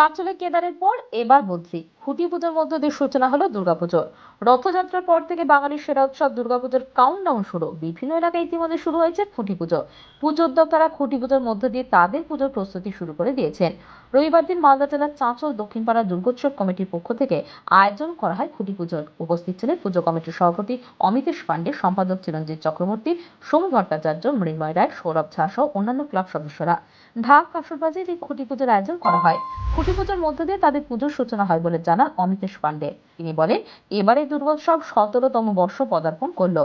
চাঁচলে কেদারের পর এবার বলছি খুঁটি পুজোর মধ্য দিয়ে সূচনা হলো দুর্গাপুজোর। রথযাত্রার পর থেকে বাঙালির সেরা উৎসব দুর্গাপুজোর কাউন্টডাউন শুরু। বিভিন্ন এলাকায় ইতিমধ্যে শুরু হয়েছে খুঁটি পুজো। পুজো উদ্যোক্তারা খুঁটি পুজোর মধ্য দিয়ে তাদের পুজোর প্রস্তুতি শুরু করে দিয়েছেন। রবিবার দিন মালদা জেলার চাঁচল দক্ষিণপাড়া দুর্গোৎসব কমিটির পক্ষ থেকে আয়োজন করা হয় খুঁটি পুজোর। উপস্থিত ছিলেন পুজো কমিটির সভাপতি অমিতেশ পাণ্ডে সম্পাদক চিরঞ্জিত চক্রবর্তী, সোম ভট্টাচার্য, মৃন্ময় রায়, সৌরভ ঝা সহ অন্যান্য ক্লাব সদস্যরা। ঢাক কাসরবাজির এই খুঁটি পুজোর আয়োজন করা হয়। খুঁটি পুজোর মধ্য দিয়ে তাদের পুজোর সূচনা হয় বলে জানান অমিতেশ পাণ্ডে তিনি বলেন এবারে দুর্গোৎসব সতেরোতম বর্ষ পদার্পণ করল।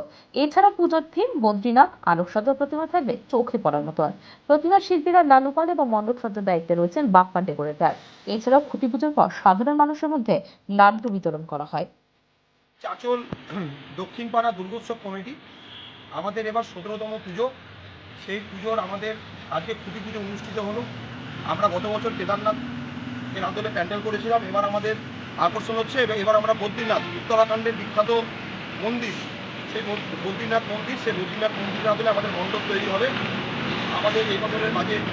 এছাড়া পুজোর থিম বদ্রীনাথ আলোকসজ্জা প্রতিমা থাকবে চোখে পড়ার মতন। প্রতিমার শিল্পীরা লালু পাল এবং মণ্ডপ সজ্জার দায়িত্বে রয়েছেন বাপ পাণ্ডে করে দেয় এছাড়াও খুঁটি পুজোর পর সাধারণ মানুষের মধ্যে লাড্ডু বিতরণ করা হয়। চাচল দক্ষিণ পাড়া দুর্গোৎসব কমিটি, আমাদের এবার সতেরোতম পুজো। সেই পুজোর আমাদের আজকে খুঁটি পুজো অনুষ্ঠিত হলো। আমরা গত বছর কেদারনাথ এর আদলে প্যান্ডেল করেছিলাম। এবার আমাদের আকর্ষণ হচ্ছে এবং এবার আমরা বদ্রীনাথ উত্তরাখণ্ডের বিখ্যাত মন্দির। সেই বদ্রীনাথ মন্দির সেই বদ্রীনাথ মন্দিরের আদলে আমাদের মণ্ডপ তৈরি হবে। আমাদের এই বছরের বাজেট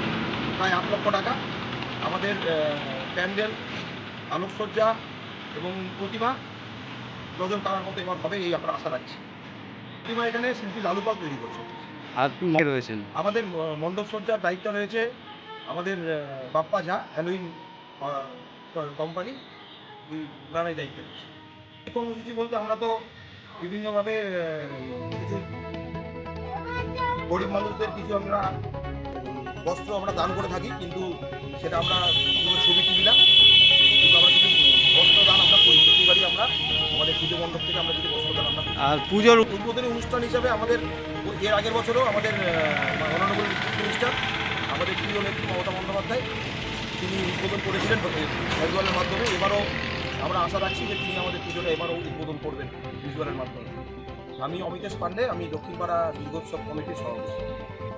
প্রায় আট লক্ষ টাকা। আমাদের প্যান্ডেল আলোকসজ্জা এবং প্রতিমা নজর কাড়ার মতো এবার হবে এই আমরা আশা রাখছি। প্রতিমা এখানে শিল্পী লালুপাল তৈরি করছে। রয়েছেন আমাদের মণ্ডপ সজ্জার দায়িত্ব রয়েছে আমাদের বাপ্পা ঝা হ্যালোইন কোম্পানি ওনারাই দায়িত্ব কর্মসূচি বলতে আমরা তো বিভিন্নভাবে কিছু গরিব মানুষদের কিছু আমরা বস্ত্র আমরা দান করে থাকি কিন্তু সেটা আমরা কোনো ছবি তুলি না। কিন্তু আমরা কিছু বস্ত্র দান আমরা করি। প্রতিবারই আমরা আমাদের পুজো মণ্ডপ থেকে আমরা কিছু বস্ত্র দান আমরা আর পুজোর উদ্বোধনী অনুষ্ঠান হিসাবে আমাদের এর আগের বছরও আমাদের অনারেবল মিনিস্টার আমাদের প্রিয় নেত্রী মমতা বন্দ্যোপাধ্যায় তিনি উদ্বোধন করেছিলেন মাধ্যমে। এবারও আমরা আশা রাখছি যে তিনি আমাদের পুজোটা এবারও উদ্বোধন করবেন ভিজুয়ালের মাধ্যমে। আমি অমিতেশ পান্ডে, আমি দক্ষিণপাড়া দুর্গোৎসব কমিটির সভাপতি।